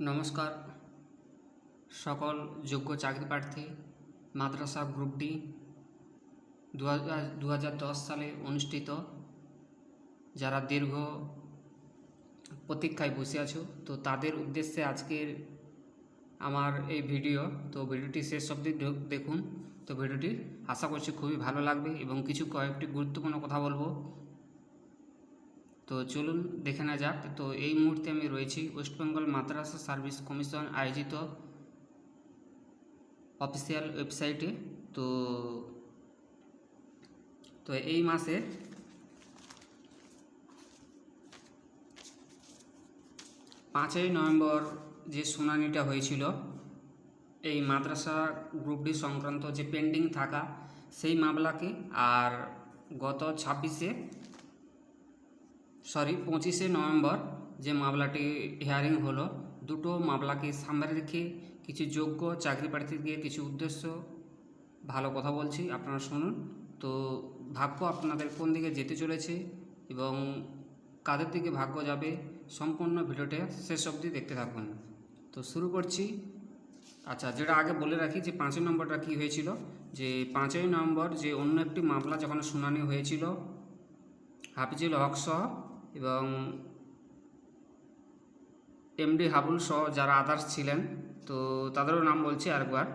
নমস্কার। সকল যোগ্য চাকরি প্রার্থী, মাদ্রাসা গ্রুপ ডি দু সালে অনুষ্ঠিত। যারা দীর্ঘ প্রতীক্ষায় বসে আছো, তো তাদের উদ্দেশ্যে আজকের আমার এই ভিডিও, তো ভিডিওটি শেষ অবধি দেখ- দেখুন। তো ভিডিওটি আশা করছি খুবই ভালো লাগবে এবং কিছু কয়েকটি গুরুত্বপূর্ণ কথা বলব। তো চলুন দেখে নেওয়া যাক। তো এই মুহূর্তে আমি রয়েছি ওয়েস্ট বেঙ্গল মাদ্রাসা সার্ভিস কমিশন আয়োজিত অফিসিয়াল ওয়েবসাইটে। তো তো এই মাসে পাঁচই নভেম্বর যে শুনানিটা হয়েছিল, এই মাদ্রাসা গ্রুপ ডি সংক্রান্ত যে পেন্ডিং থাকা, সেই মামলাকে আর গত ছাব্বিশে সরি, পঁচিশে নভেম্বর যে মামলাটি হিয়ারিং হলো, দুটো মামলাকে সামনে রেখে কিছু যোগ্য চাকরি প্রার্থীকে কিছু উদ্দেশ্য, ভালো কথা বলছি, আপনারা শুনুন। তো ভাগ্য আপনাদের কোন দিকে যেতে চলেছে এবং কাদের দিকে ভাগ্য যাবে, সম্পূর্ণ ভিডিওটা শেষ অবধি দেখতে থাকুন। তো শুরু করছি। আচ্ছা যেটা আগে বলে রাখি যে পাঁচই নম্বরটা কী হয়েছিল? যে পাঁচই নভেম্বর যে অন্য একটি মামলা যখন শুনানি হয়েছিল, হাফিজুল হক সহ এবং এমডি হাবুল সহ যারা আদার্স ছিলেন, তো তাদেরও নাম বলছি আরেকবার।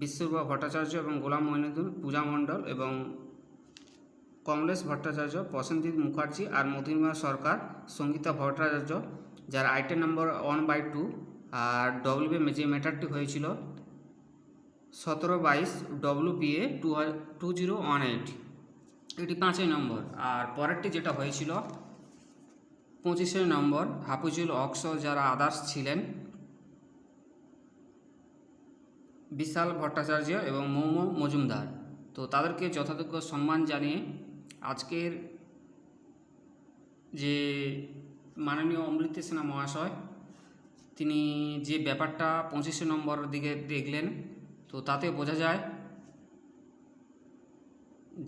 বিশ্বরূপা ভট্টাচার্য এবং গোলাম মঈনুদ্দিন পূজা মণ্ডল এবং কমলেশ ভট্টাচার্য, প্রসেনজিৎ মুখার্জি আর মধুরিমা সরকার, সঙ্গীতা ভট্টাচার্য, যার item number one by two R W B যে ম্যাটারটি হয়েছিল সতেরো বাইশ W A two two zero one eight এটি পাঁচই নম্বর। আর পরেরটি যেটা হয়েছিল পঁচিশে নম্বর হাফিজুল অক্স যারা আদার্স ছিলেন, বিশাল ভট্টাচার্য এবং মৌম মজুমদার। তো তাদেরকে যথাযোগ্য সম্মান জানিয়ে আজকের যে মাননীয় অমৃত সেনা মহাশয়, তিনি যে ব্যাপারটা পঁচিশে নম্বর দিকে দেখলেন, তো তাতে বোঝা যায়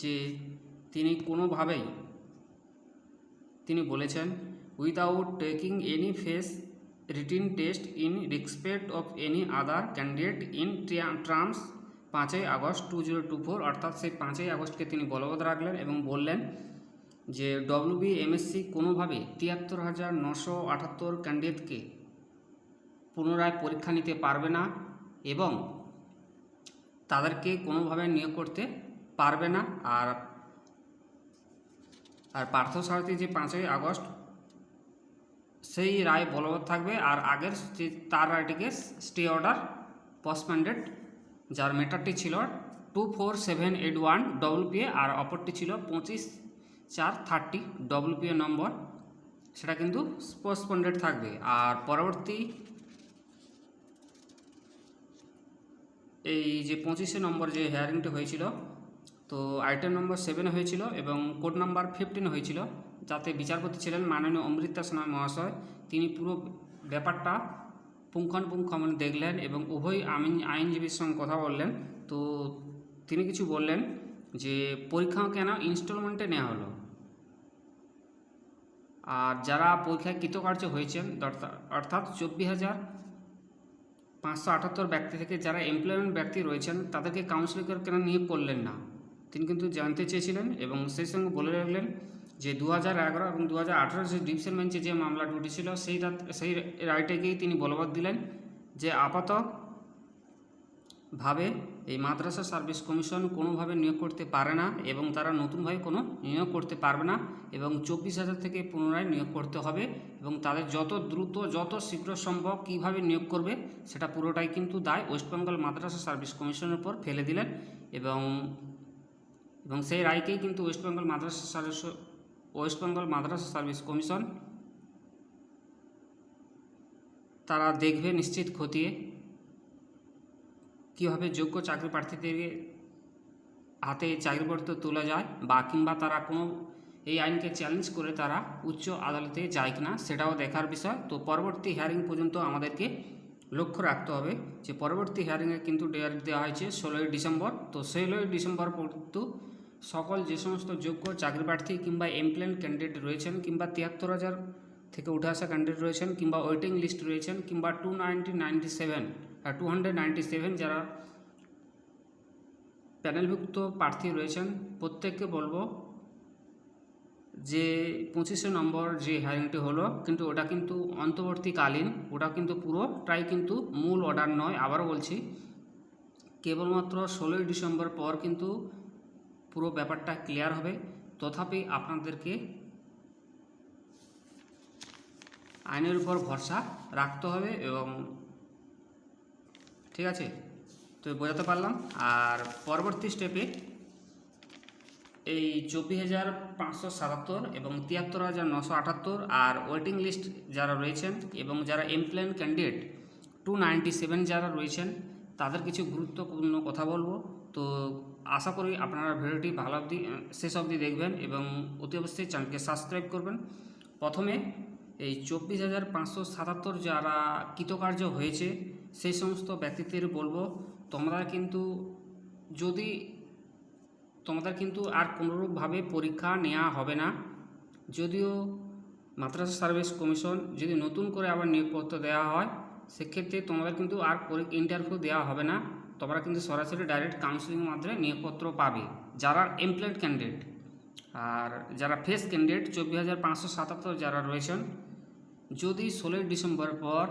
যে তিনি কোনোভাবেই তিনি বলেছেন without taking any fresh written test in respect of any other candidate in terms পাঁচই August two zero two four অর্থাৎ সেই পাঁচই আগস্টকে তিনি বলবৎ রাখলেন এবং বললেন যে ডব্লিউবি এমএসসি কোনোভাবে তিয়াত্তর হাজার নশো আটাত্তর ক্যান্ডিডেটকে পুনরায় পরীক্ষা নিতে পারবে না এবং তাদেরকে কোনোভাবে নিয়োগ করতে পারবে না। আর আর পার্থসারথী যে পাঁচই আগস্ট সেই রায় বলবৎ থাকবে। আর আগের তার রায়টিকে স্টে অর্ডার পসপেন্ডেড যার মেটারটি ছিল two four seven eight one WPA আর অপরটি ছিল পঁচিশ চার থার্টি ডব্লিউপিএ নম্বর, সেটা কিন্তু পসপেন্ডেড থাকবে। আর পরবর্তী এই যে পঁচিশে নম্বর যে হেয়ারিংটি হয়েছিল, তো আইটেম নম্বর সেভেন হয়েছিল এবং কোড নাম্বার ফিফটিন হয়েছিল। যাতে বিচারপতি ছিলেন মাননীয় অমৃতা সেনা মহাশয়, তিনি পুরো ব্যাপারটা পুঙ্খানুপুঙ্খ দেখলেন এবং উভয় আমি আইনজীবীর সঙ্গে কথা বললেন। তো তিনি কিছু বললেন যে, পরীক্ষা কেন ইনস্টলমেন্টে নেওয়া হলো? আর যারা পরীক্ষায় কৃতকার্য হয়েছেন অর্থাৎ- চব্বিশ হাজার পাঁচশো আটাত্তর ব্যক্তি থেকে যারা এমপ্লয়মেন্ট ব্যক্তি রয়েছেন, তাদেরকে কাউন্সিলর কেন নিয়োগ করলেন না? তিনি কিন্তু জানতে চেয়েছিলেন এবং সেই সঙ্গে বলে রাখলেন যে দু হাজার এগারো এবং দু হাজার আঠারো যে ডিভিশন বেঞ্চে যে মামলাটি উঠেছিল সেই রাত সেই রায়টাকেই তিনি বলবৎ দিলেন যে আপাত ভাবে এই মাদ্রাসা সার্ভিস কমিশন কোনোভাবে নিয়োগ করতে পারে না এবং তারা নতুনভাবে কোনো নিয়োগ করতে পারবে না এবং চব্বিশ হাজার থেকে পুনরায় নিয়োগ করতে হবে এবং তাদের যত দ্রুত, যত শীঘ্র সম্ভব কীভাবে নিয়োগ করবে সেটা পুরোটাই কিন্তু দায় ওয়েস্টবেঙ্গল মাদ্রাসা সার্ভিস কমিশনের উপর ফেলে দিলেন এবং এবং সেই রায়কেই কিন্তু West Bengal Madrasah Service West Bengal Madrasah Service Commission. তারা দেখবে নিশ্চিত খতিয়ে কীভাবে যোগ্য চাকরি প্রার্থীদের হাতে চাকরিপত্র তোলা যায় বা কিংবা তারা কোনো এই আইনকে চ্যালেঞ্জ করে তারা উচ্চ আদালতে যায় কিনা সেটাও দেখার বিষয়। তো পরবর্তী হিয়ারিং পর্যন্ত আমাদেরকে লক্ষ্য রাখতে হবে যে পরবর্তী হিয়ারিংয়ে কিন্তু ডেয়ার দেওয়া হয়েছে ষোলোই ডিসেম্বর। তো ষোলোই ডিসেম্বর পর্যন্ত সকল যে সমস্ত যোগ্য চাকরি প্রার্থী কিংবা এমপ্লয়েন্ট ক্যান্ডিডেট রয়েছেন কিংবা তিয়াত্তর হাজার থেকে উঠে আসা ক্যান্ডিডেট রয়েছেন কিংবা ওয়েটিং লিস্ট রয়েছেন কিংবা two ninety ninety seven two hundred ninety seven যারা প্যানেলভুক্ত প্রার্থী রয়েছেন, প্রত্যেককে বলব যে পঁচিশে নম্বর যে হায়ারিংটি হলো, কিন্তু ওটা কিন্তু অন্তর্বর্তীকালীন, ওটা কিন্তু পুরো পুরোটাই কিন্তু মূল অর্ডার নয়। আবারও বলছি, কেবলমাত্র ষোলোই ডিসেম্বর পর কিন্তু পুরো ব্যাপারটা ক্লিয়ার হবে। তথাপি আপনাদেরকে আইনের উপর ভরসা রাখতে হবে এবং ঠিক আছে? তো বোঝাতে পারলাম। আর পরবর্তী স্টেপে এই চব্বিশ হাজার পাঁচশো সাতাত্তর এবং তিয়াত্তর হাজার নশো আটাত্তর আর ওয়েটিং লিস্ট যারা রয়েছেন এবং যারা এমপ্লয়েন ক্যান্ডিডেট টু নাইনটি সেভেন যারা রয়েছেন, তাদের কিছু গুরুত্বপূর্ণ কথা বলব। তো আশা করি আপনারা ভিডিওটি ভালো অবধি শেষ অবধি দেখবেন এবং অতি অবশ্যই চ্যানেলকে সাবস্ক্রাইব করবেন। প্রথমে এই চব্বিশ হাজার পাঁচশো সাতাত্তর যারা কৃতকার্য হয়েছে, সেই সমস্ত ব্যক্তিদের বলব, তোমরা কিন্তু যদি তোমাদের কিন্তু আর কোনোরূপভাবে পরীক্ষা নেওয়া হবে না। যদিও মাদ্রাসা সার্ভিস কমিশন যদি নতুন করে আবার নিয়োগপত্র দেওয়া হয়, সেক্ষেত্রে তোমাদের কিন্তু আর ইন্টারভিউ দেওয়া হবে না। তোমরা কিন্তু সরাসরি ডাইরেক্ট কাউন্সিলিংয়ের মাধ্যমে নিয়োগপত্র পাবে যারা এমপ্লয়েড ক্যান্ডিডেট আর যারা ফেস ক্যান্ডিডেট চব্বিশ হাজার পাঁচশো সাতাত্তর যারা রয়েছেন, যদি ষোলোই ডিসেম্বর পর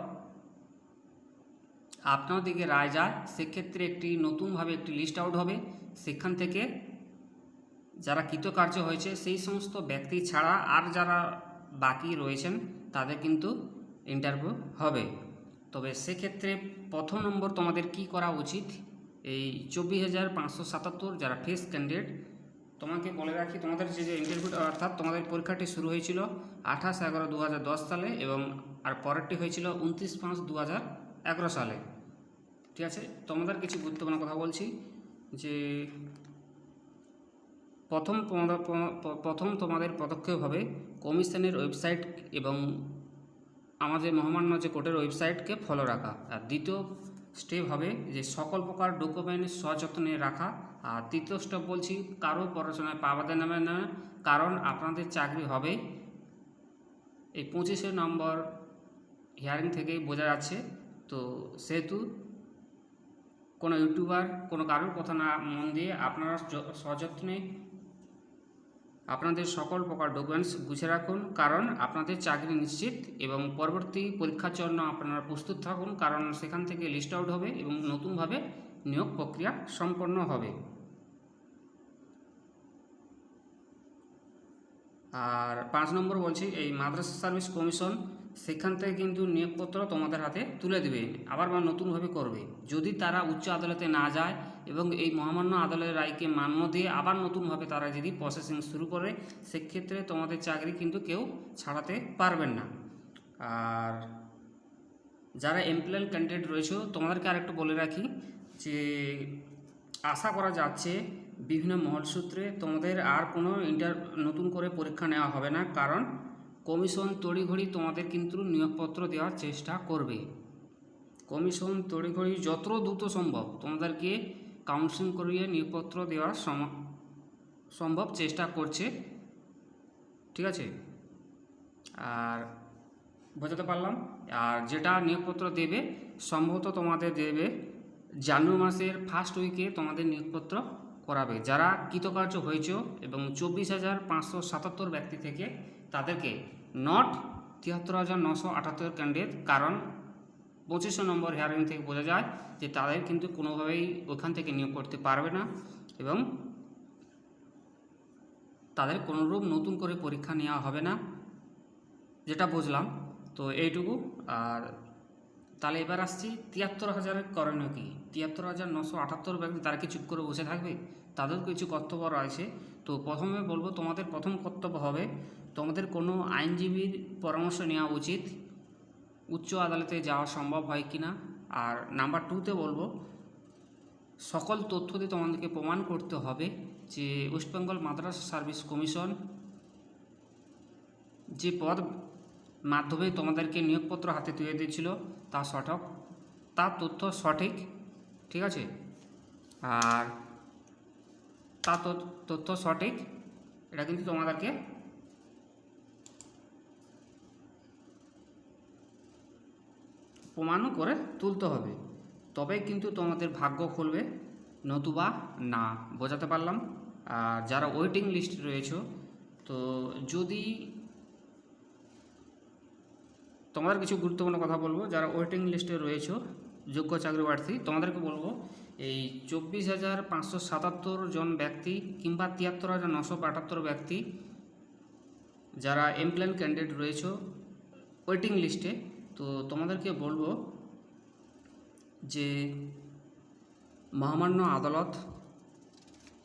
আপনার দিকে রায় যায়, সেক্ষেত্রে একটি নতুনভাবে একটি লিস্ট আউট হবে। সেখান থেকে যারা কৃতকার্য হয়েছে, সেই সমস্ত ব্যক্তি ছাড়া আর যারা বাকি রয়েছেন, তাদের কিন্তু ইন্টারভিউ হবে। তবে সেক্ষেত্রে প্রথম নম্বর তোমাদের কি করা উচিত? এই চব্বিশ হাজার পাঁচশো সাতাত্তর যারা ফেস ক্যান্ডিডেট তোমাকে বলে রাখি, তোমাদের যে যে ইন্টারভিউ অর্থাৎ তোমাদের পরীক্ষাটি শুরু হয়েছিল আঠাশ এগারো দু সালে এবং আর পরেরটি হয়েছিল উনত্রিশ পাঁচ দু সালে। ঠিক আছে? তোমাদের কিছু গুরুত্বপূর্ণ কথা বলছি, যে প্রথম প্রথম তোমাদের পদক্ষেপ হবে কমিশনের ওয়েবসাইট এবং আমাদের মহামান্য যে কোর্টের ওয়েবসাইটকে ফলো রাখা। আর দ্বিতীয় স্টেপ হবে যে সকল প্রকার ডকুমেন্ট সযত্নে রাখা। আর তৃতীয় স্টেপ বলছি, কারও পড়াশোনায় পাবাদে নামে না কারণ আপনাদের চাকরি হবে এই পঁচিশে নম্বর হিয়ারিং থেকেই বোঝা যাচ্ছে। তো সেহেতু কোনো ইউটিউবার কোনো কারোর কথা না মন দিয়ে আপনারা সযত্নে আপনাদের সকল প্রকার ডকুমেন্টস গুছিয়ে রাখুন, কারণ আপনাদের চাকরি নিশ্চিত এবং পরবর্তী পরীক্ষার জন্য আপনারা প্রস্তুত থাকুন, কারণ সেখান থেকে লিস্ট আউট হবে এবং নতুনভাবে নিয়োগ প্রক্রিয়া সম্পন্ন হবে। আর পাঁচ নম্বর বলছি, এই মাদ্রাসা সার্ভিস কমিশন সেখান থেকে কিন্তু নিয়োগপত্র তোমাদের হাতে তুলে দেবে, আবার বা নতুনভাবে করবে। যদি তারা উচ্চ আদালতে না যায় এবং এই মহামান্য আদালতের রায়কে মান্য দিয়ে আবার নতুনভাবে তারা যদি প্রসেসিং শুরু করে, সেক্ষেত্রে তোমাদের চাকরি কিন্তু কেউ ছাড়াতে পারবেন না। আর যারা এমপ্লয়েড ক্যান্ডিডেট রয়েছে, তোমাদেরকে আরেকটু বলে রাখি যে, আশা করা যাচ্ছে বিভিন্ন মহল সূত্রে তোমাদের আর কোনো ইন্টার নতুন করে পরীক্ষা নেওয়া হবে না, কারণ কমিশন তড়িঘড়ি তোমাদের কিন্তু নিয়োগপত্র দেওয়ার চেষ্টা করবে। কমিশন তড়িঘড়ি যত দ্রুত সম্ভব তোমাদেরকে কাউন্সিলিং করিয়ে নিয়োগপত্র দেওয়ার সম- সম্ভব চেষ্টা করছে। ঠিক আছে? আর বোঝাতে পারলাম? আর যেটা নিয়োগপত্র দেবে, সম্ভবত তোমাদের দেবে জানুয়ারি মাসের ফার্স্ট উইকে তোমাদের নিয়োগপত্র করাবে। যারা কৃতকার্য হয়েছ এবং চব্বিশ হাজার পাঁচশো সাতাত্তর ব্যক্তি থেকে তাদেরকে নট তিয়াত্তর হাজার নশো আটাত্তর ক্যান্ডিডেট কারণ পঁচিশশো নম্বর হেয়ারিং থেকে বোঝা যায় যে তাদের কিন্তু কোনোভাবেই ওখান থেকে নিয়োগ করতে পারবে না এবং তাদের কোনোরূপ নতুন করে পরীক্ষা নেওয়া হবে না, যেটা বুঝলাম। তো এইটুকু, আর তাহলে এবার আসছি, তিয়াত্তর হাজারের করণীয় কী? তিয়াত্তর হাজার নশো আটাত্তর ব্যক্তি তারা কি চুপ করে বসে থাকবে? তাদের কিছু কর্তব্য রয়েছে। তো প্রথমে বলব, তোমাদের প্রথম কর্তব্য হবে তোমাদের কোনো আইনজীবীর পরামর্শ নেওয়া উচিত। উচ্চ আদালতে যাওয়া সম্ভব হয় কি না আর নাম্বার টুতে বলব, সকল তথ্য দিয়ে তোমাদেরকে প্রমাণ করতে হবে যে West Bengal Madrasah Service Commission যে পদ মাধ্যমে তোমাদেরকে নিয়োগপত্র হাতে তুলে দিয়েছিল, তা সঠিক তার তথ্য সঠিক, ঠিক আছে? আর তার তথ্য সঠিক, এটা কিন্তু তোমাদেরকে প্রমাণও করে তুলতে হবে। তবে কিন্তু তোমাদের ভাগ্য খুলবে। নতুবা না, বোঝাতে পারলাম। আর যারা ওয়েটিং লিস্টে রয়েছে, তো যদি তোমাদের কিছু গুরুত্বপূর্ণ কথা বলব, যারা ওয়েটিং লিস্টে রয়েছে, যোগ্য চাকরি প্রার্থী, তোমাদেরকে বলব, এই চব্বিশ হাজার পাঁচশো সাতাত্তর জন ব্যক্তি কিংবা তিয়াত্তর হাজার নশো আটাত্তর ব্যক্তি, যারা এমপ্লয়েন ক্যান্ডিডেট রয়েছে ওয়েটিং লিস্টে তো তোমাদেরকে বলব যে মহামান্য আদালত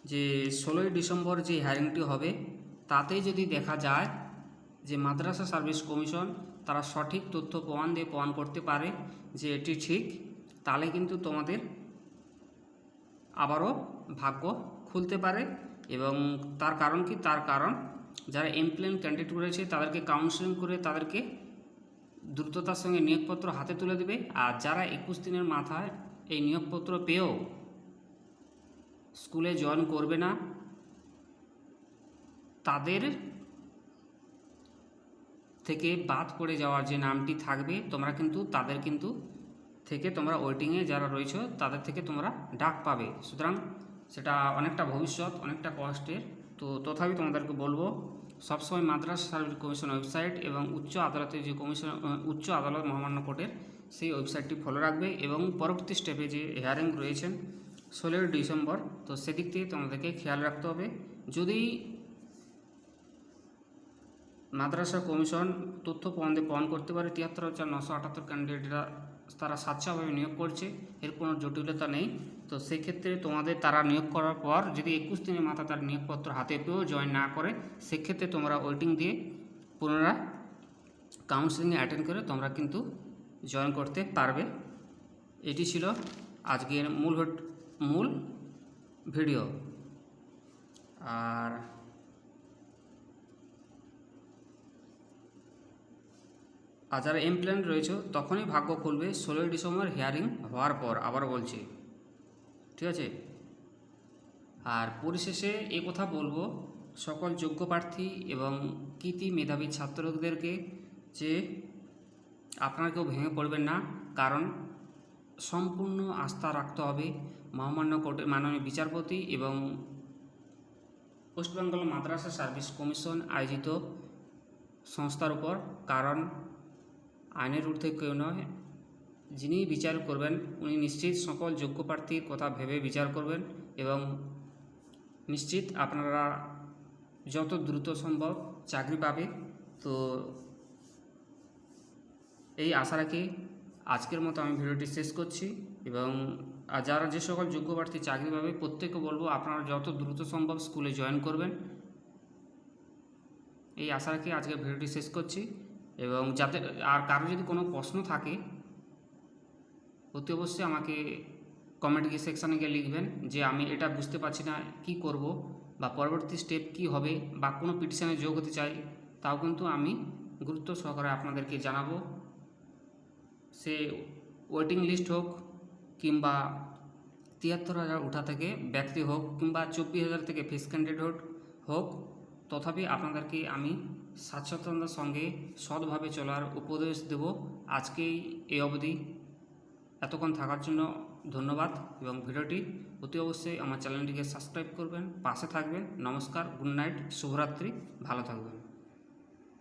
যে ষোলোই ডিসেম্বর যে হায়ারিংটি হবে তাতে যদি দেখা যায় যে মাদ্রাসা সার্ভিস কমিশন তারা সঠিক তথ্য প্রমাণ দিয়ে প্রমাণ করতে পারে যে এটি ঠিক, তাহলে কিন্তু তোমাদের আবারও ভাগ্য খুলতে পারে এবং তার কারণ কি? তার কারণ যারা এমপ্লয়েন ক্যান্ডিডেট রয়েছে তাদেরকে কাউন্সেলিং করে তাদেরকে দ্রুততার সঙ্গে নিয়োগপত্র হাতে তুলে দেবে। আর যারা একুশ দিনের মাথায় এই নিয়োগপত্র পেয়েও স্কুলে জয়েন করবে না, তাদের থেকে বাদ পড়ে যাওয়ার যে নামটি থাকবে, তোমরা কিন্তু, তাদের কিন্তু থেকে তোমরা ওয়েটিংয়ে যারা রয়েছে, তাদের থেকে তোমরা ডাক পাবে। সুতরাং সেটা অনেকটা ভবিষ্যৎ, অনেকটা কষ্টের। তো তথাপি তোমাদেরকে বলব সবসময় মাদ্রাসা সার্ভিস কমিশন ওয়েবসাইট এবং উচ্চ আদালতের যে কমিশন উচ্চ আদালত মহামান্য কোর্টের সেই ওয়েবসাইটটি ফলো রাখবে এবং পরবর্তী স্টেপে যে হেয়ারিং রয়েছেন ষোলোই ডিসেম্বর, তো সেদিক থেকে তোমাদেরকে খেয়াল রাখতে হবে। যদি মাদ্রাসা কমিশন তথ্য প্রমাণ প্রমাণ করতে পারে, তিয়াত্তর হাজার নশো আটাত্তর ক্যান্ডিডেটরা তারা স্বাচ্ছাভাবে নিয়োগ করছে, এর কোনো জটিলতা নেই। তো সেক্ষেত্রে তোমাদের তারা নিয়োগ করার পর যদি একুশ দিনের মাথা তার নিয়োগপত্র হাতে পেয়েও জয়েন না করে, সেক্ষেত্রে তোমরা ওয়েটিং দিয়ে পুনরায় কাউন্সিলিংয়ে অ্যাটেন্ড করে তোমরা কিন্তু জয়েন করতে পারবে। এটি ছিল আজকের মূল মূল ভিডিও আর আর যারা এমপ্লয়েন্ট রয়েছে, তখনই ভাগ্য খুলবে ষোলোই ডিসেম্বর হিয়ারিং হওয়ার পর আবার বলছি। ঠিক আছে? আর পরিশেষে এ কথা বলব সকল যোগ্য প্রার্থী এবং কৃতি মেধাবী ছাত্রদেরকে যে আপনারা কেউ ভেঙে পড়বেন না, কারণ সম্পূর্ণ আস্থা রাখতে হবে মহামান্য কোর্টের মাননীয় বিচারপতি এবং ওয়েস্টবেঙ্গল মাদ্রাসা সার্ভিস কমিশন আয়োজিত সংস্থার উপর, কারণ আইনের ঊর্ধ্বে কেউ নয়। যিনি বিচার করবেন, উনি নিশ্চিত সকল যোগ্য প্রার্থীর কথা ভেবে বিচার করবেন এবং নিশ্চিত আপনারা যত দ্রুত সম্ভব চাকরি পাবে। তো এই আশা রাখি আজকের মতো আমি ভিডিওটি শেষ করছি এবং যারা যে সকল যোগ্য প্রার্থী চাকরি পাবে, প্রত্যেককে বলব আপনারা যত দ্রুত সম্ভব স্কুলে জয়েন করবেন। এই আশা রাখি আজকে ভিডিওটি শেষ করছি। এবং যাতে, আর কারও যদি কোনো প্রশ্ন থাকে, অতি অবশ্যই আমাকে কমেন্ট সেকশানে গিয়ে লিখবেন যে আমি এটা বুঝতে পারছি না, কি করব বা পরবর্তী স্টেপ কি হবে বা কোনো পিটিশনে যোগ হতে চাই, তাও কিন্তু আমি গুরুত্ব সহকারে আপনাদেরকে জানাব। সে ওয়েটিং লিস্ট হোক কিংবা তিয়াত্তর হাজার উঠা থেকে ব্যক্তি হোক কিংবা চব্বিশ হাজার থেকে ফিস ক্যান্ডিডেট হোক, তথাপি আপনাদেরকে আমি স্বাচ্ছন্দ্যতার সঙ্গে সৎভাবে চলার উপদেশ দেব আজকেই এই অবধি। এতক্ষণ থাকার জন্য ধন্যবাদ এবং ভিডিওটি অতি অবশ্যই আমার চ্যানেলটিকে সাবস্ক্রাইব করবেন, পাশে থাকবেন। নমস্কার, গুড নাইট, শুভরাত্রি, ভালো থাকবেন।